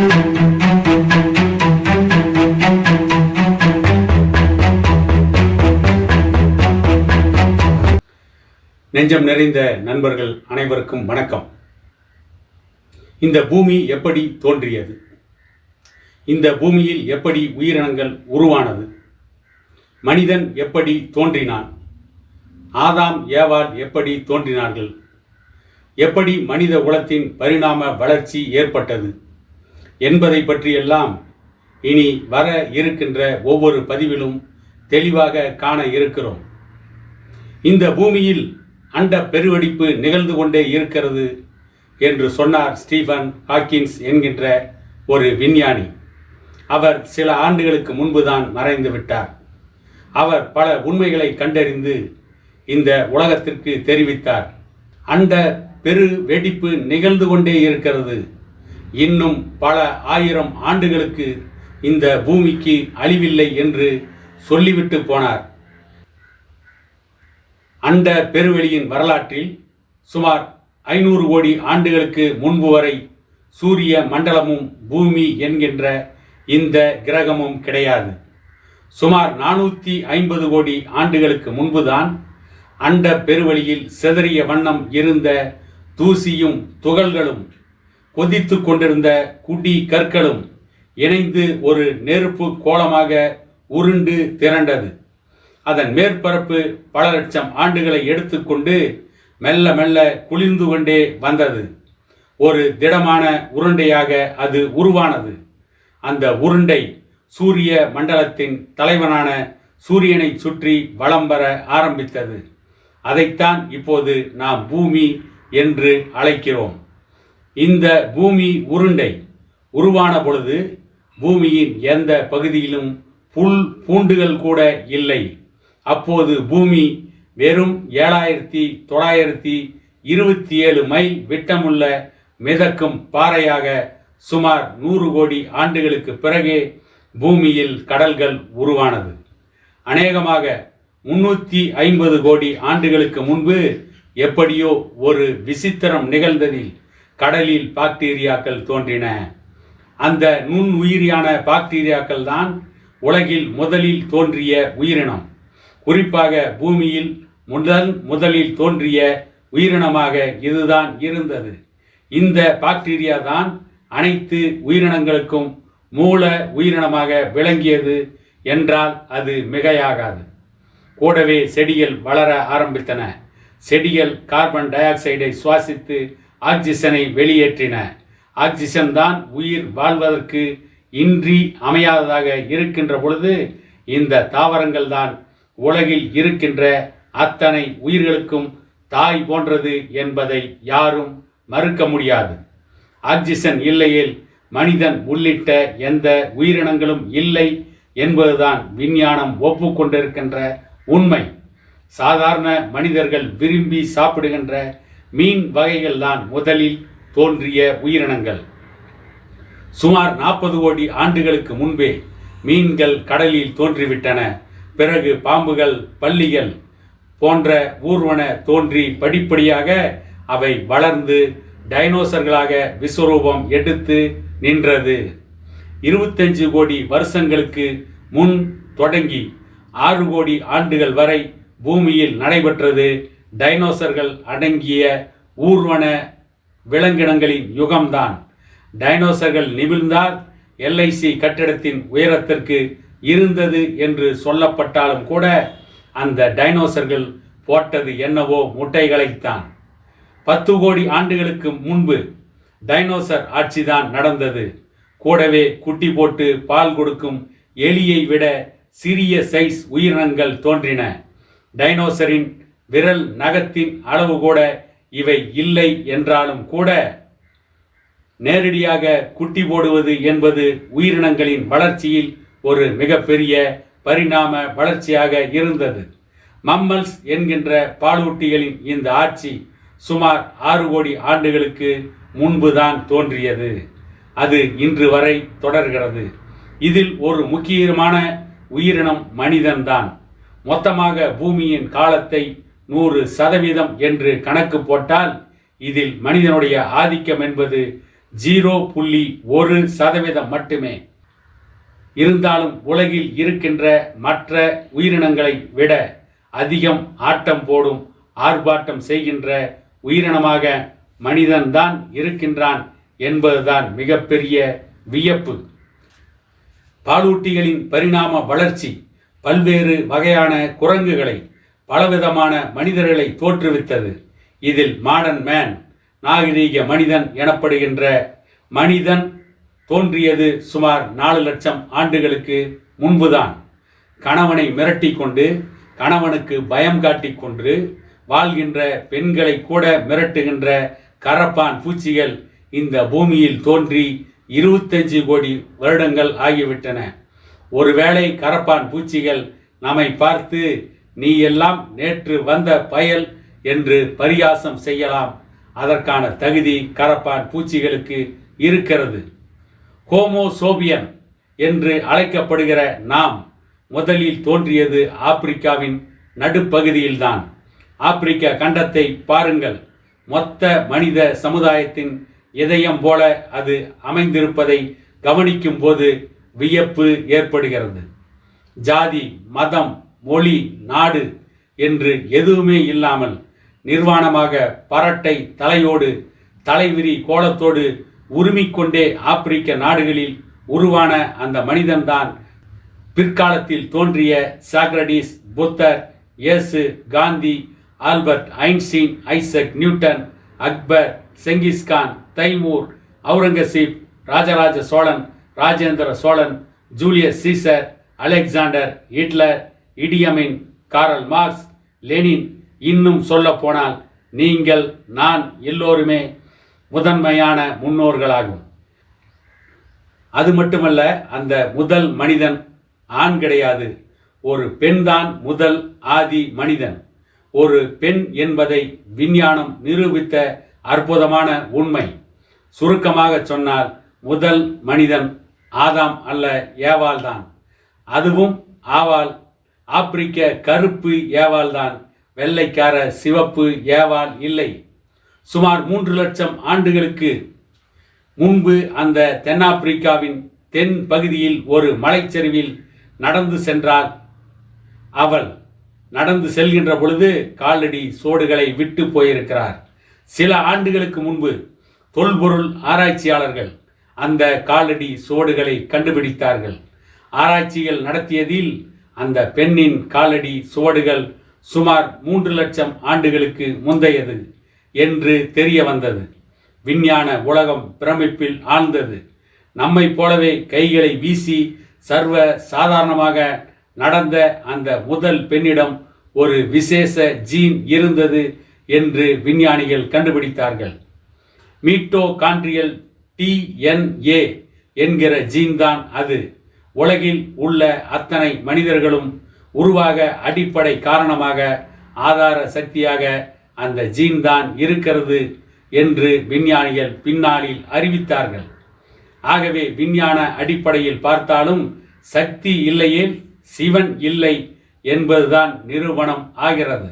நெஞ்சம் நிறைந்த நண்பர்கள் அனைவருக்கும் வணக்கம். இந்த பூமி எப்படி தோன்றியது? இந்த பூமியில் எப்படி உயிரினங்கள் உருவானது? மனிதன் எப்படி தோன்றினான்? ஆதாம் ஏவால் எப்படி தோன்றினார்கள்? எப்படி மனித குலத்தின் பரிணாம வளர்ச்சி ஏற்பட்டது? என்பதை பற்றியெல்லாம் இனி வர இருக்கின்ற ஒவ்வொரு பதிவிலும் தெளிவாக காண இருக்கிறோம். இந்த பூமியில் அண்ட பெருவெடிப்பு நிகழ்ந்து கொண்டே இருக்கிறது என்று சொன்னார் ஸ்டீஃபன் ஹாக்கின்ஸ் என்கின்ற ஒரு விஞ்ஞானி. அவர் சில ஆண்டுகளுக்கு முன்புதான் மறைந்து விட்டார். அவர் பல உண்மைகளை கண்டறிந்து இந்த உலகத்திற்கு தெரிவித்தார். அண்ட பெரு வெடிப்பு நிகழ்ந்து கொண்டே இருக்கிறது. இன்னும் பல ஆயிரம் ஆண்டுகளுக்கு இந்த பூமிக்கு அழிவில்லை என்று சொல்லிவிட்டு போனார். அண்ட பெருவெளியின் வரலாற்றில் சுமார் ஐநூறு கோடி ஆண்டுகளுக்கு முன்பு வரை சூரிய மண்டலமும் பூமி என்கின்ற இந்த கிரகமும் கிடையாது. சுமார் நானூற்றி ஐம்பது கோடி ஆண்டுகளுக்கு முன்புதான் அண்ட பெருவெளியில் சிதறிய வண்ணம் இருந்த தூசியும் துகள்களும் கொதித்து கொண்டிருந்த குடி கற்களும் இணைந்து ஒரு நெருப்பு கோலமாக உருண்டு திரண்டது. அதன் மேற்பரப்பு பல லட்சம் ஆண்டுகளை எடுத்துக்கொண்டு மெல்ல மெல்ல குளிர்ந்து கொண்டே வந்தது. ஒரு திடமான உருண்டையாக அது உருவானது. அந்த உருண்டை சூரிய மண்டலத்தின் தலைவனான சூரியனை சுற்றி வலம் வர ஆரம்பித்தது. அதைத்தான் இப்போது நாம் பூமி என்று அழைக்கிறோம். இந்த பூமி உருண்டை. உருவான பொழுது பூமியின் எந்த பகுதியிலும் புல் பூண்டுகள் கூட இல்லை. அப்போது பூமி வெறும் ஏழாயிரத்தி தொள்ளாயிரத்தி இருபத்தி ஏழு மைல் விட்டமுள்ள மிதக்கும் பாறையாக சுமார் நூறு கோடி ஆண்டுகளுக்கு பிறகே பூமியில் கடல்கள் உருவானது. அநேகமாக முன்னூற்றி ஐம்பது கோடி ஆண்டுகளுக்கு முன்பு எப்படியோ ஒரு விசித்திரம் நிகழ்ந்ததில் கடலில் பாக்டீரியாக்கள் தோன்றின. அந்த நுண் உயிரியான பாக்டீரியாக்கள் தான் உலகில் முதலில் தோன்றிய உயிரினம். குறிப்பாக பூமியில் முதல் முதலில் தோன்றிய உயிரினமாக இதுதான் இருந்தது. இந்த பாக்டீரியா தான் அனைத்து உயிரினங்களுக்கும் மூல உயிரினமாக விளங்கியது என்றால் அது மிகையாகாது. கூடவே செடிகள் வளர ஆரம்பித்தன. செடிகள் கார்பன் டை ஆக்சைடை சுவாசித்து ஆக்சிஜனை வெளியேற்றின. ஆக்சிஜன் தான் உயிர் வாழ்வதற்கு இன்றி அமையாததாக இருக்கின்ற பொழுது இந்த தாவரங்கள் தான் உலகில் இருக்கின்ற அத்தனை உயிர்களுக்கும் தாய் போன்றது என்பதை யாரும் மறுக்க முடியாது. ஆக்சிஜன் இல்லையில் மனிதன் உள்ளிட்ட எந்த உயிரினங்களும் இல்லை என்பதுதான் விஞ்ஞானம் ஒப்புக்கொண்டிருக்கின்ற உண்மை. சாதாரண மனிதர்கள் விரும்பி சாப்பிடுகின்ற மீன் வகைகள் தான் முதலில் தோன்றிய உயிரினங்கள். சுமார் நாற்பது கோடி ஆண்டுகளுக்கு முன்பே மீன்கள் கடலில் தோன்றிவிட்டன. பிறகு பாம்புகள் பள்ளிகள் போன்ற ஊர்வன தோன்றி படிப்படியாக அவை வளர்ந்து டைனோசர்களாக விஸ்வரூபம் எடுத்து நின்றது. இருபத்தஞ்சு கோடி வருஷங்களுக்கு முன் தொடங்கி ஆறு கோடி ஆண்டுகள் வரை பூமியில் நடைபெற்றது. டைனோசர்கள் அடங்கிய ஊர்வன விலங்கினங்களின் யுகம்தான். டைனோசர்கள் நிமிழ்ந்தால் எல்ஐசி கட்டிடத்தின் உயரத்திற்கு இருந்தது என்று சொல்லப்பட்டாலும் கூட அந்த டைனோசர்கள் போட்டது என்னவோ முட்டைகளைத்தான். பத்து கோடி ஆண்டுகளுக்கு முன்பு டைனோசர் ஆட்சிதான் நடந்தது. கூடவே குட்டி போட்டு பால் கொடுக்கும் எலியை விட சிறிய சைஸ் உயிரினங்கள் தோன்றின. டைனோசரின் விரல் நகத்தின் அளவு கூட இவை இல்லை என்றாலும் கூட நேரடியாக குட்டி போடுவது என்பது உயிரினங்களின் வளர்ச்சியில் ஒரு மிகப்பெரிய பரிணாம வளர்ச்சியாக இருந்தது. மம்மல்ஸ் என்கின்ற பாலூட்டிகளின் இந்த ஆட்சி சுமார் ஆறு கோடி ஆண்டுகளுக்கு முன்புதான் தோன்றியது. அது இன்று வரை தொடர்கிறது. இதில் ஒரு முக்கியமான உயிரினம் மனிதன்தான். மொத்தமாக பூமியின் காலத்தை நூறு சதவீதம் என்று கணக்கு போட்டால் இதில் மனிதனுடைய ஆதிக்கம் என்பது ஜீரோ புள்ளி ஒரு சதவீதம் மட்டுமே. இருந்தாலும் உலகில் இருக்கின்ற மற்ற உயிரினங்களை விட அதிகம் ஆட்டம் போடும் ஆர்ப்பாட்டம் செய்கின்ற உயிரினமாக மனிதன்தான் இருக்கின்றான் என்பதுதான் மிகப்பெரிய வியப்பு. பாலூட்டிகளின் பரிணாம வளர்ச்சி பல்வேறு வகையான குரங்குகளை பலவிதமான மனிதர்களை தோற்றுவித்தது. இதில் மாடர்ன் மேன் நாகரீக மனிதன் எனப்படுகின்ற மனிதன் தோன்றியது சுமார் நாலு லட்சம் ஆண்டுகளுக்கு முன்புதான். கணவனை மிரட்டி கொண்டு கணவனுக்கு பயம் காட்டி கொண்டு வாழ்கின்ற பெண்களை கூட மிரட்டுகின்ற கரப்பான் பூச்சிகள் இந்த பூமியில் தோன்றி இருபத்தஞ்சு கோடி வருடங்கள் ஆகிவிட்டன. ஒருவேளை கரப்பான் பூச்சிகள் நம்மை பார்த்து நீ எல்லாம் நேற்று வந்த பயல் என்று பரியாசம் செய்யலாம். அதற்கான தகுதி கரப்பான் பூச்சிகளுக்கு இருக்கிறது. ஹோமோசோபியன் என்று அழைக்கப்படுகிற நாம் முதலில் தோன்றியது ஆப்பிரிக்காவின் நடுப்பகுதியில்தான். ஆப்பிரிக்க கண்டத்தை பாருங்கள். மொத்த மனித சமுதாயத்தின் இதயம் போல அது அமைந்திருப்பதை கவனிக்கும் போது வியப்பு ஏற்படுகிறது. ஜாதி மதம் மொழி நாடு என்று எதுவுமே இல்லாமல் நிர்வாணமாக பரட்டை தலையோடு தலைவிரி கோலத்தோடு உருமிக்கொண்டே ஆப்பிரிக்க நாடுகளில் உருவான அந்த மனிதன்தான் பிற்காலத்தில் தோன்றிய சாக்ரடிஸ் புத்தர் இயேசு Gandhi Albert Einstein Isaac Newton Akbar Genghis Khan Timur Aurangzeb Rajaraja Cholan Rajendra Cholan Julius Caesar Alexander Hitler Idi Amin Karl Marx Lenin இன்னும் சொல்ல போனால் நீங்கள் நான் எல்லோருமே முதன்மையான முன்னோர்களாகும். அது மட்டுமல்ல அந்த முதல் மனிதன் ஆண் கிடையாது. ஒரு பெண்தான் முதல் ஆதி மனிதன். ஒரு பெண் என்பதை விஞ்ஞானம் நிரூபித்த அற்புதமான உண்மை. சுருக்கமாக சொன்னால் முதல் மனிதன் ஆதாம் அல்ல ஏவாள் தான். அதுவும் ஆவாள் ஆப்பிரிக்க கருப்பு ஏவாள் தான். வெள்ளைக்கார சிவப்பு ஏவாள் இல்லை. சுமார் மூன்று லட்சம் ஆண்டுகளுக்கு முன்பு அந்த தென்னாப்பிரிக்காவின் தென் பகுதியில் ஒரு மலைச்சரிவில் நடந்து சென்றார். அவள் நடந்து செல்கின்ற பொழுது காலடி சோடுகளை விட்டு போயிருக்கிறார். சில ஆண்டுகளுக்கு முன்பு தொல்பொருள் ஆராய்ச்சியாளர்கள் அந்த காலடி சோடுகளை கண்டுபிடித்தார்கள். ஆராய்ச்சிகள் நடத்தியதில் அந்த பெண்ணின் காலடி சுவடுகள் சுமார் மூன்று லட்சம் ஆண்டுகளுக்கு முந்தையது என்று தெரிய வந்தது. விஞ்ஞான உலகம் பிரமிப்பில் ஆழ்ந்தது. நம்மை போலவே கைகளை வீசி சர்வ சாதாரணமாக நடந்த அந்த முதல் பெண்ணிடம் ஒரு விசேஷ ஜீன் இருந்தது என்று விஞ்ஞானிகள் கண்டுபிடித்தார்கள். மீட்டோகாண்ட்ரியல் டிஎன்ஏ என்கிற ஜீன் தான் அது. உலகில் உள்ள அத்தனை மனிதர்களும் உருவாக அடிப்படை காரணமாக ஆதார சக்தியாக அந்த ஜீன் தான் இருக்கிறது என்று விஞ்ஞானிகள் பின்னாளில் அறிவித்தார்கள். ஆகவே விஞ்ஞான அடிப்படையில் பார்த்தாலும் சக்தி இல்லையேல் சிவன் இல்லை என்பதுதான் நிரூபணம் ஆகிறது.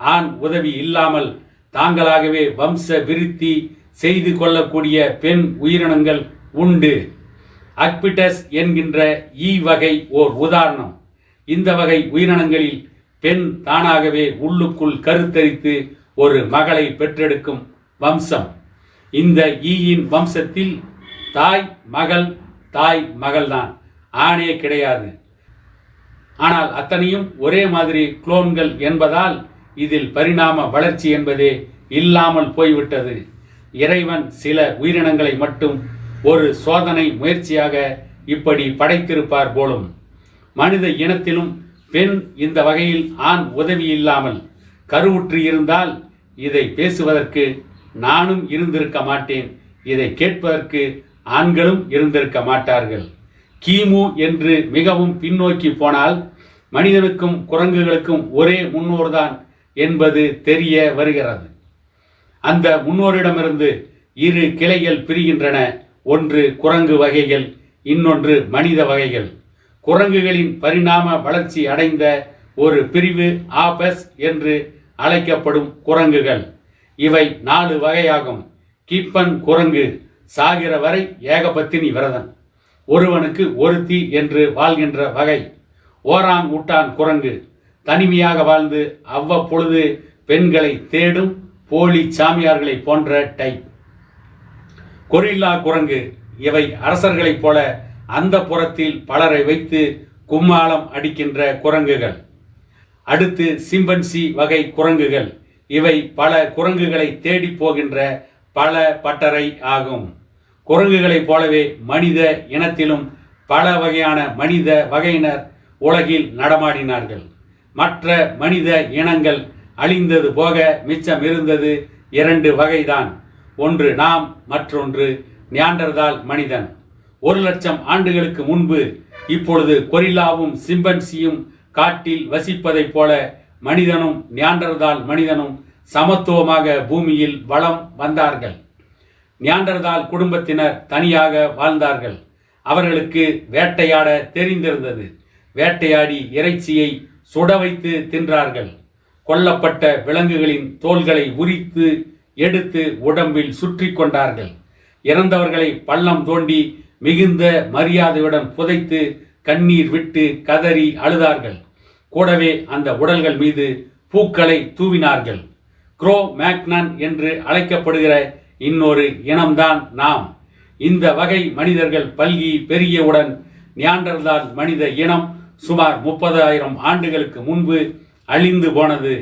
ஆண் உதவி இல்லாமல் தாங்களாகவே வம்ச விருத்தி செய்து கொள்ளக்கூடிய பெண் உயிரினங்கள் உண்டு. அக்பிட்டஸ் என்கின்ற ஈ வகை ஓர் உதாரணம். இந்த வகை உயிரினங்களில் பெண் தானாகவே உள்ளுக்குள் கருத்தரித்து ஒரு மகளை பெற்றெடுக்கும் வம்சம். இந்த ஈயின் வம்சத்தில் தாய் மகள் தாய் மகள்தான் ஆணே கிடையாது. ஆனால் அத்தனையும் ஒரே மாதிரி குளோன்கள் என்பதால் இதில் பரிணாம வளர்ச்சி என்பதே இல்லாமல் போய்விட்டது. இறைவன் சில உயிரினங்களை மட்டும் ஒரு சோதனை முயற்சியாக இப்படி படைத்திருப்பார் போலும். மனித இனத்திலும் பெண் இந்த வகையில் ஆண் உதவி இல்லாமல் கருவுற்று இருந்தால் இதை பேசுவதற்கு நானும் இருந்திருக்க மாட்டேன். இதை கேட்பதற்கு ஆண்களும் இருந்திருக்க மாட்டார்கள். கிமு என்று மிகவும் பின்னோக்கி போனால் மனிதனுக்கும் குரங்குகளுக்கும் ஒரே முன்னோர்தான் என்பது தெரிய வருகிறது. அந்த முன்னோரிடமிருந்து இரு கிளைகள் பிரிகின்றன. ஒன்று குரங்கு வகைகள் இன்னொன்று மனித வகைகள். குரங்குகளின் பரிணாம வளர்ச்சி அடைந்த ஒரு பிரிவு ஆபஸ் என்று அழைக்கப்படும் குரங்குகள். இவை நாலு வகையாகும். கிப்பன் குரங்கு சாகிற வரை ஏகபத்தினி விரதன் ஒருவனுக்கு ஒருத்தி என்று வாழ்கின்ற வகை. ஓராங் ஊட்டான் குரங்கு தனிமையாக வாழ்ந்து அவ்வப்பொழுது பெண்களை தேடும் போலி சாமியார்களை போன்ற டைப் கொரில்லா குரங்கு. இவை அரசர்களைப் போல அந்த புறத்தில் பலரை வைத்து கும்மாளம் அடிக்கின்ற குரங்குகள். அடுத்து சிம்பன்சி வகை குரங்குகள். இவை பல குரங்குகளை தேடி போகின்ற பல பட்டறை ஆகும். குரங்குகளைப் போலவே மனித இனத்திலும் பல வகையான மனித வகையினர் உலகில் நடமாடினார்கள். மற்ற மனித இனங்கள் அழிந்தது போக மிச்சம் இருந்தது இரண்டு வகைதான். ஒன்று நாம் மற்றொன்று நியாண்டர்தால் மனிதன். ஒரு லட்சம் ஆண்டுகளுக்கு முன்பு இப்பொழுது கொரில்லாவும் சிம்பன்சியும் காட்டில் வசிப்பதைப் போல மனிதனும் நியாண்டர்தால் மனிதனும் சமத்துவமாக பூமியில் வளம் வந்தார்கள். நியாண்டர்தால் குடும்பத்தினர் தனியாக வாழ்ந்தார்கள். அவர்களுக்கு வேட்டையாட தெரிந்திருந்தது. வேட்டையாடி இறைச்சியை சுட வைத்து தின்றார்கள். கொல்லப்பட்ட விலங்குகளின் தோள்களை உரித்து எடுத்து உடம்பில் சுற்றி கொண்டார்கள். இறந்தவர்களை பள்ளம் தோண்டி மிகுந்த மரியாதையுடன் புதைத்து கண்ணீர் விட்டு கதறி அழுதார்கள். கூடவே அந்த உடல்கள் மீது பூக்களை தூவினார்கள். குரோ மேக்னன் என்று அழைக்கப்படுகிற இன்னொரு இனம்தான் நாம். இந்த வகை மனிதர்கள் பல்கி பெரியவுடன் நியாண்டர்தான் மனித இனம் சுமார் முப்பதாயிரம் ஆண்டுகளுக்கு முன்பு அழிந்து போனது.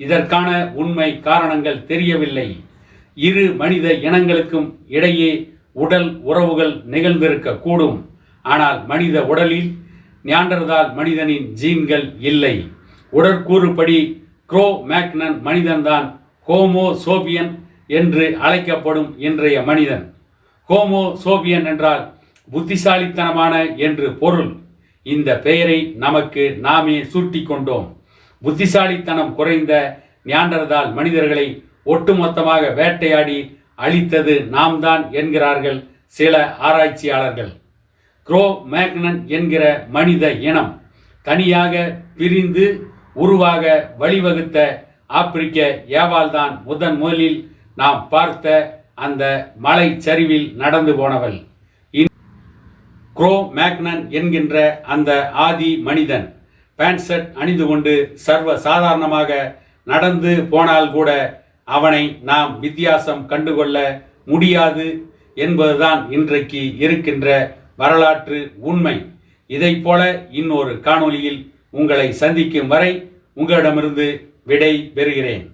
இதற்கான உண்மை காரணங்கள் தெரியவில்லை. இரு மனித இனங்களுக்கும் இடையே உடல் உறவுகள் நிகழ்ந்திருக்க கூடும். ஆனால் மனித உடலில் நியாண்டர்தால் மனிதனின் ஜீன்கள் இல்லை. உடற்கூறுப்படி குரோ மேக்னன் மனிதன்தான் ஹோமோ சோபியன் என்று அழைக்கப்படும் இன்றைய மனிதன். ஹோமோ சோபியன் என்றால் புத்திசாலித்தனமான என்று பொருள். இந்த பெயரை நமக்கு நாமே சூட்டிக் கொண்டோம். புத்திசாலித்தனம் குறைந்த நியாண்டர்தால் மனிதர்களை ஒட்டுமொத்தமாக வேட்டையாடி அழித்தது நாம் தான் என்கிறார்கள் சில ஆராய்ச்சியாளர்கள். குரோ மேக்னன் என்கிற மனித இனம் தனியாக பிரிந்து உருவாக வழிவகுத்த ஆப்பிரிக்க ஏவாள்தான் முதன் முதலில் நாம் பார்த்த அந்த மலை சரிவில் நடந்து போனவள். குரோ மேக்னன் என்கின்ற அந்த ஆதி மனிதன். பேண்ட் ஷர்ட் அணிந்து கொண்டு சர்வ சாதாரணமாக நடந்து போனால் கூட அவனை நாம் வித்தியாசம் கண்டுகொள்ள முடியாது என்பதுதான் இன்றைக்கு இருக்கின்ற வரலாற்று உண்மை. இதைப் போல இன்னொரு காணொளியில் உங்களை சந்திக்கும் வரை உங்களிடமிருந்து விடை பெறுகிறேன்.